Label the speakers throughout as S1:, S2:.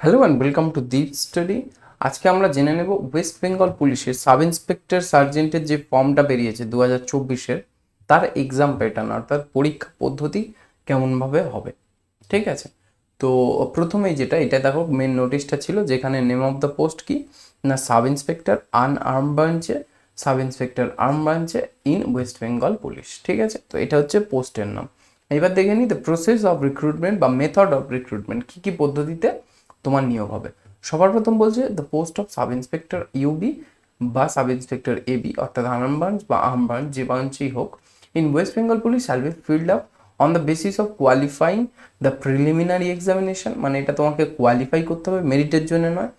S1: Hello and welcome to deep study আজকে আমরা জেনে নেব ওয়েস্ট বেঙ্গল পুলিশের সাব ইন্সপেক্টর সার্জেন্টের যে ফর্মটা বেরিয়েছে দু হাজার চব্বিশের, তার এক্সাম প্যাটার্ন অর্থাৎ পরীক্ষা পদ্ধতি কেমনভাবে হবে। ঠিক আছে? তো প্রথমেই যেটা, এটা দেখো মেন নোটিশটা ছিল যেখানে নেম অফ দ্য পোস্ট কি? না সাব ইন্সপেক্টর আন আর্ম ব্রাঞ্চে সাব ইন্সপেক্টর আর্ম ব্রাঞ্চে ইন ওয়েস্ট বেঙ্গল পুলিশ ঠিক আছে? তো এটা হচ্ছে পোস্টের নাম। এবার দেখে নিই দ্য প্রসেস অফ রিক্রুটমেন্ট বা মেথড অফ রিক্রুটমেন্ট কী কী পদ্ধতিতে তোমার নিয়োগ হবে। সবার প্রথম বলছে the post of sub inspector UB বা সাব ইন্সপেক্টর এবি অর্থাৎ আর্ম ব্রাঞ্চ বা আর্ম ব্রাঞ্চ যে ব্রাঞ্চেই হোক। In West Bengal police shall be filled up on the basis of qualifying the preliminary examination মানে এটা তোমাকে কোয়ালিফাই করতে হবে মেরিটের জন্য নয়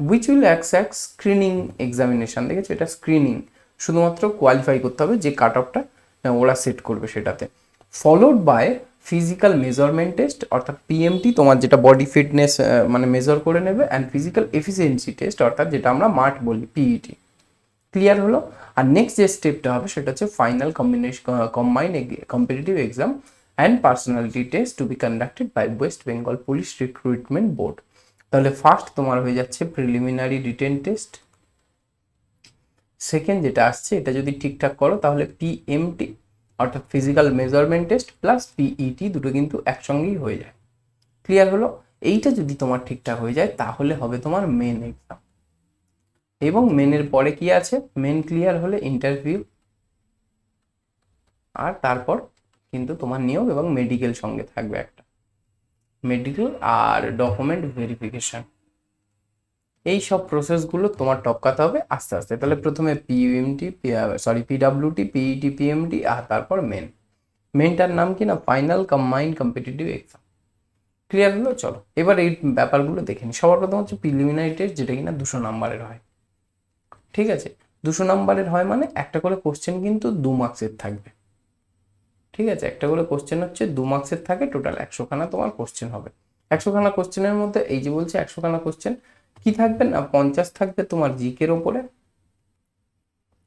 S1: which will accept screening examination দেখেছ? এটা স্ক্রিনিং শুধুমাত্র কোয়ালিফাই করতে হবে যে কাট অফটা ওরা সেট করবে সেটাতে। Followed by physical measurement test অর্থাৎ পিএমটি তোমার যেটা বডি ফিটনেস মানে মেজার করে নেবে অ্যান্ড ফিজিক্যাল এফিসিয়েন্সি টেস্ট অর্থাৎ যেটা আমরা মাঠ বলি পিইটি ক্লিয়ার হলো? আর নেক্সট যে স্টেপটা হবে, সেটা হচ্ছে final combination combine competitive exam and personality test to be conducted by West Bengal police recruitment board তাহলে ফার্স্ট তোমার হয়ে যাচ্ছে প্রিলিমিনারি রিটেন টেস্ট সেকেন্ড যেটা আসছে, এটা যদি ঠিকঠাক করো, তাহলে পিএমটি অর্থাৎ physical measurement test plus PET দুটো কিন্তু একসঙ্গেই হয়ে যায়। ক্লিয়ার হলো? এইটা যদি তোমার ঠিকঠাক হয়ে যায়, তাহলে হবে তোমার মেন এক্সাম এবং মেনের পরে কি আছে? মেন ক্লিয়ার হলে ইন্টারভিউ আর তারপর কিন্তু তোমার নিয়োগ এবং মেডিকেল সঙ্গে থাকবে একটা। মেডিকেল আর ডকুমেন্ট ভেরিফিকেশন এই সব প্রসেসগুলো তোমার টপকাতে হবে আস্তে আস্তে। তাহলে প্রথমে PMT sorry PWT PET PMT আর তারপর মেন মেনটার নাম কি না? Final combined competitive exam clear হলো? চলো, এবার এই ব্যাপারগুলো দেখে নিই। সবার প্রথম হচ্ছে প্রিলিমিনারি টেস্ট যেটা কিনা দুশো নাম্বারের হয়। ঠিক আছে? দুশো নাম্বারের হয় মানে একটা করে কোশ্চেন কিন্তু দু মার্কসের থাকবে। ঠিক আছে? একটা করে কোশ্চেন হচ্ছে দু মার্কসের থাকে টোটাল একশোখানা তোমার কোশ্চেন হবে। একশোখানা কোশ্চেনের মধ্যে এই যে বলছে, একশোখানা কোশ্চেন কি থাকবে না? পঞ্চাশ থাকবে তোমার জিকের ওপরে।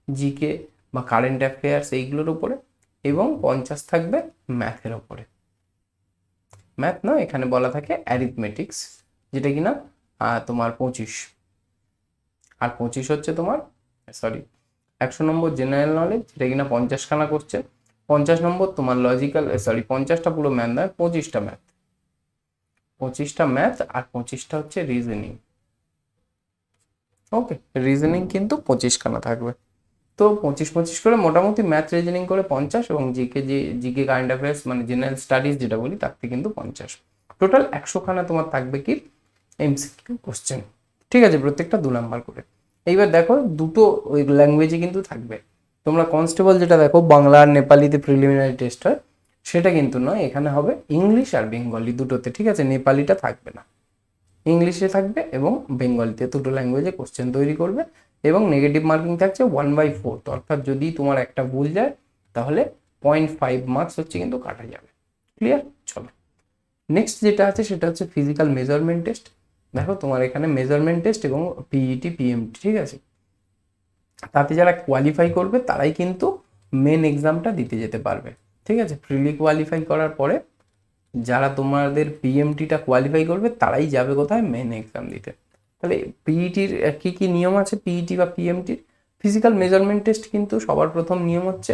S1: জিকে বা কারেন্ট অ্যাফেয়ার্স এইগুলোর উপরে এবং পঞ্চাশ থাকবে ম্যাথের ওপরে। ম্যাথ না এখানে বলা থাকে অ্যারিথমেটিক্স যেটা কিনা আহ, তোমার পঁচিশ। আর পঁচিশ হচ্ছে তোমার সরি একশো নম্বর জেনারেল নলেজ যেটা কিনা পঞ্চাশখানা করছে। পঞ্চাশ নম্বর তোমার লজিক্যাল সরি পঞ্চাশটা পুরো ম্যাথ নয় পঁচিশটা ম্যাথ পঁচিশটা ম্যাথ আর পঁচিশটা হচ্ছে রিজনিং ওকে রিজনিং কিন্তু পঁচিশখানা থাকবে। তো পঁচিশ পঁচিশ করে মোটামুটি ম্যাথ রিজনিং করে পঞ্চাশ এবং জিকে যে জিকে কারেন্ট অ্যাফেয়ার্স মানে জেনারেল স্টাডিজ যেটা বলি, তার থেকে কিন্তু পঞ্চাশ। টোটাল একশোখানা তোমার থাকবে কি? এমসিকিউ কোশ্চেন ঠিক আছে, প্রত্যেকটা দু নাম্বার করে। এইবার দেখো, দুটো ওই ল্যাঙ্গুয়েজে কিন্তু থাকবে। তোমরা কনস্টেবল যেটা দেখো, বাংলা আর নেপালিতে প্রিলিমিনারি টেস্ট হয়, সেটা কিন্তু নয়, এখানে হবে ইংলিশ আর বেঙ্গলি দুটোতে। ঠিক আছে, নেপালিটা থাকবে না। ইংলিশে থাকবে এবং বেঙ্গলিতে দুটো ল্যাঙ্গুয়েজে কোশ্চেন তৈরি করবে এবং নেগেটিভ মার্কিং থাকছে ওয়ান বাই ফোর্থ অর্থাৎ যদি তোমার একটা ভুল যায়, তাহলে পয়েন্ট ফাইভ মার্কস হচ্ছে কিন্তু কাটা যাবে। ক্লিয়ার চলো। নেক্সট যেটা আছে, সেটা হচ্ছে ফিজিক্যাল মেজারমেন্ট টেস্ট দেখো তোমার এখানে মেজারমেন্ট টেস্ট এবং পিইটি পিএমটি ঠিক আছে? তাতে যারা কোয়ালিফাই করবে, তারাই কিন্তু মেন এক্সামটা দিতে যেতে পারবে। ঠিক আছে? প্রিলি কোয়ালিফাই করার পরে যারা তোমাদের পিএমটিটা কোয়ালিফাই করবে, তারাই যাবে কোথায়? মেন এক্সাম দিতে। তাহলে পিইটির কি কি নিয়ম আছে পিইটি বা পিএমটির ফিজিক্যাল মেজারমেন্ট টেস্ট কিন্তু সবার প্রথম নিয়ম হচ্ছে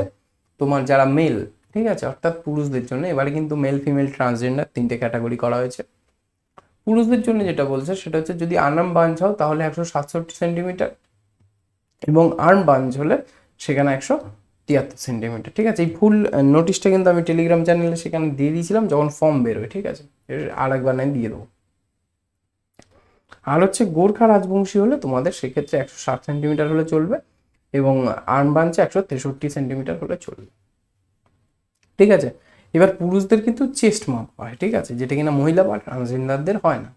S1: তোমার যারা মেল ঠিক আছে? অর্থাৎ পুরুষদের জন্য। এবারে কিন্তু মেল ফিমেল ট্রান্সজেন্ডার তিনটে ক্যাটাগরি করা হয়েছে। পুরুষদের জন্য যেটা বলছে, সেটা হচ্ছে যদি আর্ম বাঞ্চ হও, তাহলে একশো সাতষট্টি সেন্টিমিটার এবং আর্ম বাঞ্চ হলে সেখানে একশো তিয়াত্তর সেন্টিমিটার ঠিক আছে? এই ফুল নোটিশটা কিন্তু আমি টেলিগ্রাম চ্যানেলে সেখানে দিয়ে দিয়েছিলাম, যখন ফর্ম বেরোয়, ঠিক আছে? এর আর একবার নাই দিয়ে দেবো। আর হচ্ছে গোর্খা রাজবংশী হলে তোমাদের সেক্ষেত্রে একশো ষাট সেন্টিমিটার হলে চলবে এবং আর্ম বাঞ্চে একশো তেষট্টি সেন্টিমিটার হলে চলবে। ঠিক আছে? এবার পুরুষদের কিন্তু চেস্ট মাপ হয়, ঠিক আছে? যেটা কিনা মহিলা বা ট্রান্সজেন্ডারদের হয় না।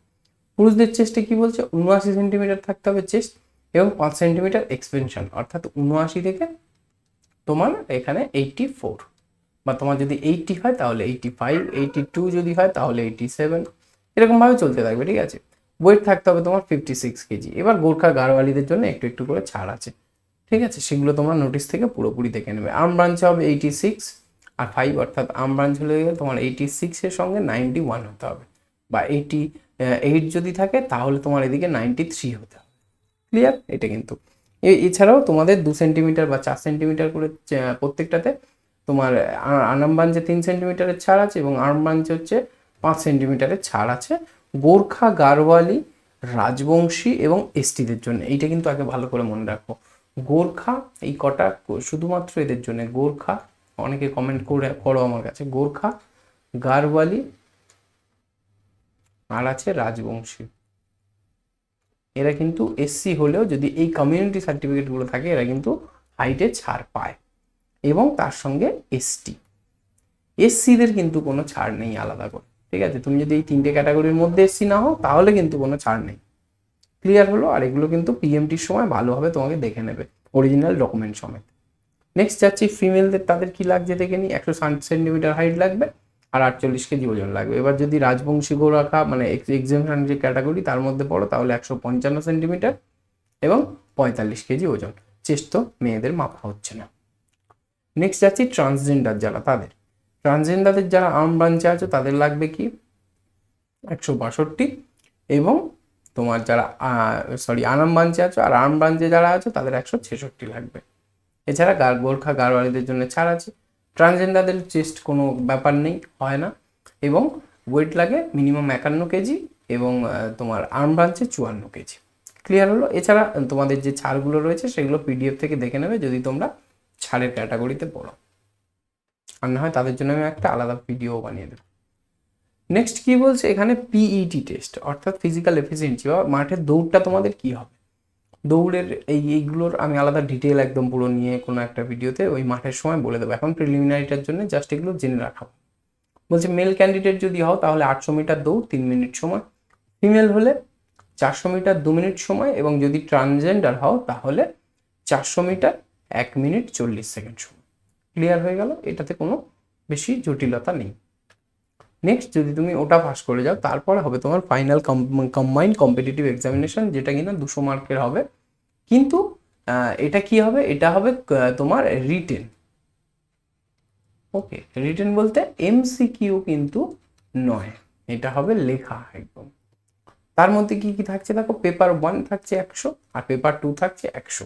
S1: পুরুষদের চেস্টে কি বলছে? উনআশি সেন্টিমিটার থাকতে হবে চেস্ট এবং পাঁচ সেন্টিমিটার এক্সপেনশন অর্থাৎ উনআশি থেকে তোমার এখানে এইটটি ফোর বা তোমার যদি এইটটি হয়, তাহলে এইটটি ফাইভ এইটটি টু যদি হয়, তাহলে এইটটি সেভেন এরকমভাবে চলতে থাকবে, ঠিক আছে? ওয়েট থাকতে হবে তোমার ফিফটি সিক্স কেজি। এবার গোর্খা গাড়ওয়ালিদের জন্য একটু একটু করে ছাড় আছে। ঠিক আছে? সেগুলো তোমরা নোটিশ থেকে পুরোপুরি দেখে নেবে। আর্ম ব্রাঞ্চে হবে এইটি সিক্স আর ফাইভ অর্থাৎ আর্ম ব্রাঞ্চ হলে গেলে তোমার এইটি সিক্সের সঙ্গে নাইনটি ওয়ান হতে হবে। বা এইটি এইট যদি থাকে, তাহলে তোমার এদিকে নাইনটি থ্রি হতে হবে। ক্লিয়ার এটা কিন্তু এছাড়াও তোমাদের দু সেন্টিমিটার বা চার সেন্টিমিটার করে প্রত্যেকটাতে তোমার আনাম বাঞ্চে তিন সেন্টিমিটারের ছাড় আছে এবং আর্ম বাঞ্চে হচ্ছে পাঁচ সেন্টিমিটারের ছাড় আছে। গোর্খা, গারওয়ালি, রাজবংশী এবং এসটিদের জন্য। এইটা কিন্তু আগে ভালো করে মনে রাখো। গোর্খা, এই কটা শুধুমাত্র এদের জন্য। গোর্খা, অনেকে কমেন্ট করে, করো আমার কাছে। গোর্খা, গারওয়ালি, আর আছে রাজবংশী। এরা কিন্তু এসসি হলেও যদি এই কমিউনিটি সার্টিফিকেটগুলো থাকে, এরা কিন্তু হাইটে ছাড় পায়। এবং তার সঙ্গে এসটি এসসিদের কিন্তু কোনো ছাড় নেই আলাদা করে, ঠিক আছে? তুমি যদি এই তিনটে ক্যাটাগরির মধ্যে এসসি না হও, তাহলে কিন্তু কোনো ছাড় নেই। ক্লিয়ার হলো? আর এগুলো কিন্তু পিএমটির সময় ভালোভাবে তোমাকে দেখে নেবে অরিজিনাল ডকুমেন্ট সমেত। নেক্সট যাচ্ছি ফিমেলদের তাদের কি লাগছে দেখে নিই? একশো ষাট সেন্টিমিটার হাইট লাগবে। আর আটচল্লিশ কেজি ওজন লাগবে। এবার যদি রাজবংশী গোরাখা মানে এক্সামশন যে ক্যাটাগরি তার মধ্যে পড়ো, তাহলে একশো পঞ্চান্ন সেন্টিমিটার এবং পঁয়তাল্লিশ কেজি ওজন। চেস্ট তো মেয়েদের মাপা হচ্ছে না। নেক্সট যাচ্ছি ট্রান্সজেন্ডার যারা, তাদের। ট্রান্সজেন্ডারদের যারা আর্ম ব্রাঞ্চে আছে, তাদের লাগবে কি? একশো বাষট্টি এবং তোমার যারা সরি আনাম ব্রাঞ্চে আছো আর আর্ম ব্রাঞ্চে যারা আছে, তাদের একশো ছেষট্টি লাগবে। এছাড়া গার গোর্খা গারওয়ালিদের জন্য ছাড় আছে। ট্রান্সজেন্ডারদের চেস্ট কোনো ব্যাপার নেই, হয় না। এবং ওয়েট লাগে মিনিমাম একান্ন কেজি এবং তোমার আর্ম ব্রাঞ্চে চুয়ান্ন কেজি। ক্লিয়ার হলো? এছাড়া তোমাদের যে ছাড়গুলো রয়েছে সেগুলো পিডিএফ থেকে দেখে নেবে যদি তোমরা ছাড়ের ক্যাটাগরিতে পড়ো। আর না হয় তাদের জন্য আমি একটা আলাদা ভিডিও বানিয়ে দেবো। নেক্সট কি বলছে? এখানে পিইটি টেস্ট অর্থাৎ ফিজিক্যাল এফিসিয়েন্সি বা মাঠের দৌড়টা তোমাদের কি হবে? দৌড়ের এই এইগুলোর আমি আলাদা ডিটেল একদম পুরো নিয়ে কোনো একটা ভিডিওতে ওই মাঠের সময় বলে দেবো। এখন প্রিলিমিনারিটার জন্য জাস্ট এগুলো জেনে রাখা। বলছে মেল ক্যান্ডিডেট যদি হও তাহলে আটশো মিটার দৌড়, তিন মিনিট সময়। ফিমেল হলে চারশো মিটার, দু মিনিট সময় এবং যদি ট্রান্সজেন্ডার হও তাহলে চারশো মিটার, এক মিনিট চল্লিশ সেকেন্ড সময়। ক্লিয়ার হয়ে গেল? এটাতে কোনো বেশি জটিলতা নেই। নেক্সট যদি তুমি ওটা পাস করে যাও, তারপরে হবে তোমার ফাইনাল কম্বাইন্ড কম্পিটিটিভ এক্সামিনেশন যেটা কিনা দুশো মার্কের হবে। কিন্তু এটা কি হবে? এটা হবে তোমার রিটেন ওকে রিটেন বলতে এমসিকিউ কিন্তু নয়। এটা হবে লেখা একদম। তার মধ্যে কি কি থাকছে দেখো? পেপার ওয়ান থাকছে একশো আর পেপার টু থাকছে একশো।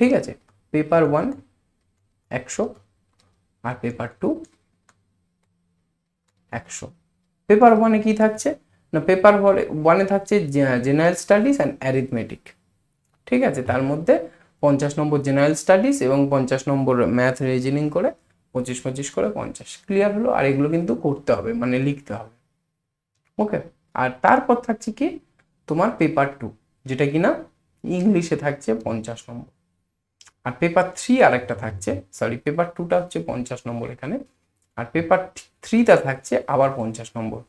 S1: ঠিক আছে? পেপার ওয়ান একশো আর পেপার টু একশো। পেপার ওয়ানে কি থাকছে? না পেপার ওয়ানে থাকছে জেনারেল স্টাডিজ অ্যান্ড অ্যারিথমেটিক ঠিক আছে? তার মধ্যে পঞ্চাশ নম্বর জেনারেল স্টাডিজ এবং পঞ্চাশ নম্বর ম্যাথ রিজনিং করে পঁচিশ পঁচিশ করে পঞ্চাশ। ক্লিয়ার হলো? আর এগুলো কিন্তু করতে হবে মানে লিখতে হবে। ওকে আর তারপর থাকছে কি? তোমার পেপার টু যেটা কি না ইংলিশে থাকছে পঞ্চাশ নম্বর। আর পেপার থ্রি আরেকটা থাকছে সরি পেপার টুটা হচ্ছে পঞ্চাশ নম্বর এখানে। আর পেপার থ্রিটা থাকছে আবার পঞ্চাশ নম্বর।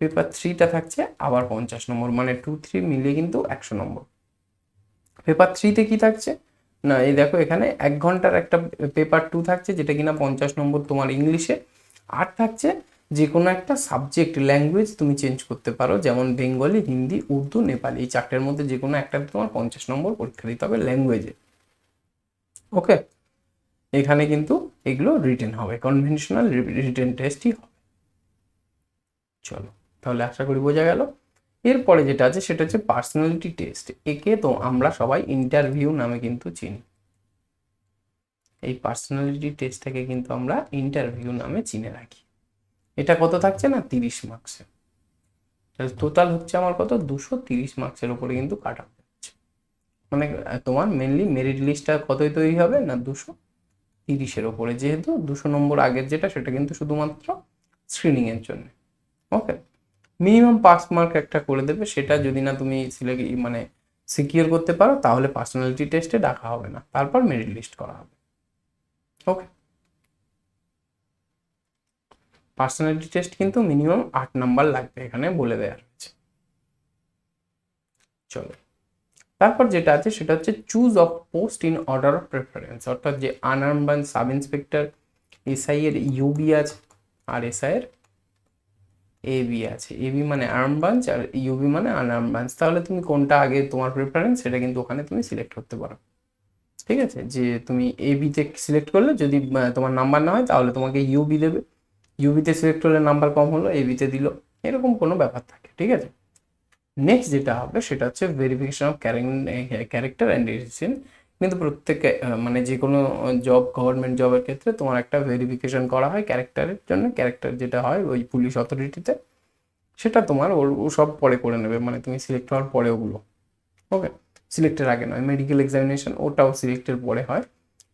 S1: পেপার থ্রিটা থাকছে আবার পঞ্চাশ নম্বর মানে টু থ্রি মিলিয়ে কিন্তু একশো নম্বর। পেপার থ্রিতে কি থাকছে? না, এই দেখো এখানে এক ঘণ্টার একটা পেপার টু থাকছে যেটা কিনা পঞ্চাশ নম্বর তোমার ইংলিশে আর থাকছে যে কোনো একটা সাবজেক্ট ল্যাঙ্গুয়েজ তুমি চেঞ্জ করতে পারো, যেমন বেঙ্গলি হিন্দি উর্দু নেপালি এই চারটের মধ্যে যে কোনো একটা তোমার পঞ্চাশ নম্বর পরীক্ষা দিতে হবে ল্যাঙ্গুয়েজে ওকে এখানে কিন্তু এগুলো রিটেন হবে কনভেনশনাল রিটেন টেস্টই হবে। চলো, তাহলে আশা করি বোঝা গেল। এরপরে যেটা আছে, সেটা হচ্ছে পার্সোনালিটি টেস্ট একে তো আমরা সবাই ইন্টারভিউ নামে কিন্তু চিনি। এই পার্সোনালিটি টেস্টটাকে কিন্তু আমরা ইন্টারভিউ নামে চিনে রাখি। এটা কত থাকছে না? তিরিশ মার্কসের টোটাল হচ্ছে আমার কত? দুশো তিরিশ মার্কসের উপরে কিন্তু কাট মানে তোমার মেনলি মেরিট লিস্টটা কতই তৈরি হবে? না, দুশো? তিরিশের ওপরে, যেহেতু দুশো নম্বর আগের যেটা, সেটা কিন্তু শুধুমাত্র স্ক্রিনিং এর জন্য। ওকে মিনিমাম পাস মার্ক একটা করে দেবে, সেটা যদি না তুমি সিলেক্ট মানে সিকিউর করতে পারো, তাহলে পার্সোনালিটি টেস্টে ডাকা হবে না। তারপর মেরিট লিস্ট করা হবে। ওকে পার্সোনালিটি টেস্ট কিন্তু মিনিমাম আট নাম্বার লাগবে এখানে বলে দেওয়া রয়েছে। চলো। তারপর যেটা আছে সেটা হচ্ছে choose of post in order of preference অর্থাৎ যে আনারবান সাব ইন্সপেক্টর এসআই এর ইউবি আছে আর এসআই এর এবি আছে। এবি মানে আর্ম ব্রাঞ্চ আর ইউবি মানে আনআর্ম তাহলে তুমি কোনটা আগে তোমার প্রেফারেন্স সেটা কিন্তু ওখানে তুমি সিলেক্ট করতে পারো। ঠিক আছে? যে তুমি এবিতে সিলেক্ট করলে যদি তোমার নাম্বার না হয়, তাহলে তোমাকে ইউবি দেবে। ইউবিতে সিলেক্ট করলে নাম্বার কম হলো এবিতে দিল। এরকম কোনো ব্যাপার থাকে। ঠিক আছে? নেক্সট যেটা হবে সেটা হচ্ছে verification of character and decision কিন্তু প্রত্যেকে মানে যে কোনো জব গভর্নমেন্ট জবের ক্ষেত্রে তোমার একটা ভেরিফিকেশন করা হয় ক্যারেক্টারের জন্য। ক্যারেক্টার যেটা হয় ওই পুলিশ অথরিটিতে সেটা তোমার ওর ও সব পরে করে নেবে। মানে তুমি সিলেক্ট হওয়ার পরে ওগুলো। ওকে সিলেক্টের আগে নয় মেডিকেল এক্সামিনেশন ওটাও সিলেক্টের পরে হয়।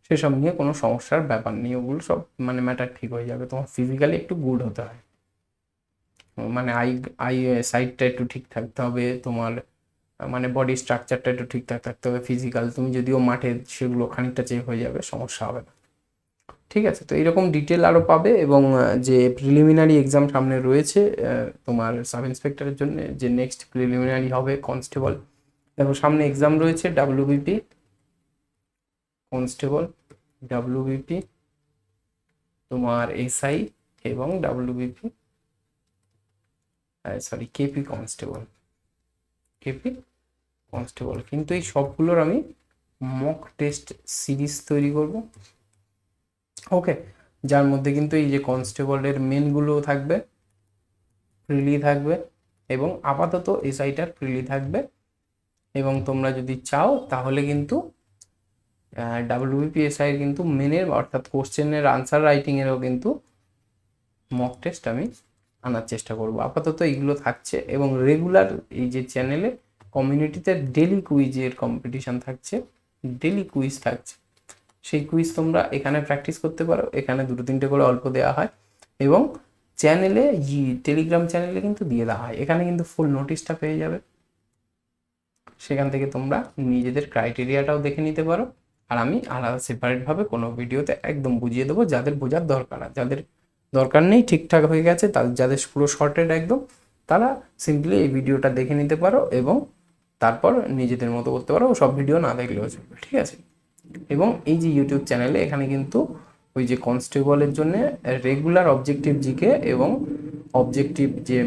S1: সেসব নিয়ে কোনো সমস্যার ব্যাপার নেই। ওগুলো সব মানে ম্যাটার ঠিক হয়ে যাবে। তোমার ফিজিক্যালি একটু গুড হতে হয়। মানে আই আই সাইডটা একটু ঠিক থাকতে হবে, তোমার মানে বডি স্ট্রাকচারটা একটু ঠিকঠাক থাকতে হবে ফিজিক্যাল তুমি যদিও মাঠে সেগুলো খানিকটা চেক হয়ে যাবে, সমস্যা হবে না। ঠিক আছে, তো এরকম ডিটেল আরও পাবে এবং যে প্রিলিমিনারি এক্সাম সামনে রয়েছে তোমার সাব ইন্সপেক্টরের জন্য যে নেক্সট প্রিলিমিনারি হবে কনস্টেবল দেখো সামনে এক্সাম রয়েছে ডাব্লিউবিপি কনস্টেবল ডাব্লিউবিপি তোমার এসআই এবং WBP sorry KP constable KP constable কিন্তু এই সবগুলোর আমি মক টেস্ট সিরিজ তৈরি করব। ওকে যার মধ্যে কিন্তু এই যে কনস্টেবলের মেনগুলো থাকবে প্রিলি থাকবে এবং আপাতত এসআইটার প্রিলি থাকবে। এবং তোমরা যদি চাও, তাহলে কিন্তু ডাব্লিউবিপিএসআই কিন্তু মেনের অর্থাৎ কোশ্চেনের আনসার রাইটিংয়েরও কিন্তু মক টেস্ট আমি আনার চেষ্টা করব। আপাতত এইগুলো থাকছে এবং রেগুলার এই যে চ্যানেলে কমিউনিটিতে ডেলি কুইজের কম্পিটিশন থাকছে ডেলি কুইজ থাকছে। সেই কুইজ তোমরা এখানে প্র্যাকটিস করতে পারো, এখানে দুটো তিনটে করে অল্প দেওয়া হয় এবং চ্যানেলে টেলিগ্রাম চ্যানেলে কিন্তু দিয়ে দেওয়া হয়। এখানে কিন্তু ফুল নোটিশটা পেয়ে যাবে। সেখান থেকে তোমরা নিজেদের ক্রাইটেরিয়াটাও দেখে নিতে পারো। আর আমি আলাদা সেপারেটভাবে কোনো ভিডিওতে একদম বুঝিয়ে দেবো, যাদের বোঝার দরকার যাদের দরকার নেই, ঠিকঠাক হয়ে গেছে তাদের যাদের পুরো শর্টেড একদম, তারা সিম্পলি এই ভিডিওটা দেখে নিতে পারো এবং তারপর নিজেদের মতো করতে পারো, সব ভিডিও না দেখলেও চলবে, ঠিক আছে? এবং এই যে ইউটিউব চ্যানেলে এখানে কিন্তু ওই যে কনস্টেবলের জন্য রেগুলার অবজেক্টিভ জিকে এবং অবজেক্টিভ যে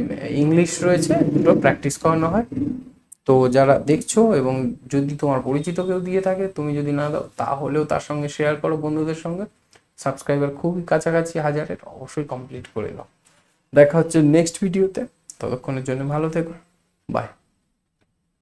S1: ইংলিশ রয়েছে, দুটো প্র্যাকটিস করানো হয়। তো যারা দেখছ এবং যদি তোমার পরিচিত কেউ দিয়ে থাকে, তুমি যদি না দাও, তাহলেও তার সঙ্গে শেয়ার করো বন্ধুদের সঙ্গে। সাবস্ক্রাইবার খুবই কাছাকাছি, হাজারের অবশ্যই কমপ্লিট করে দাও। দেখা হচ্ছে নেক্সট ভিডিওতে ততক্ষণের জন্য ভালো থেকো। বাই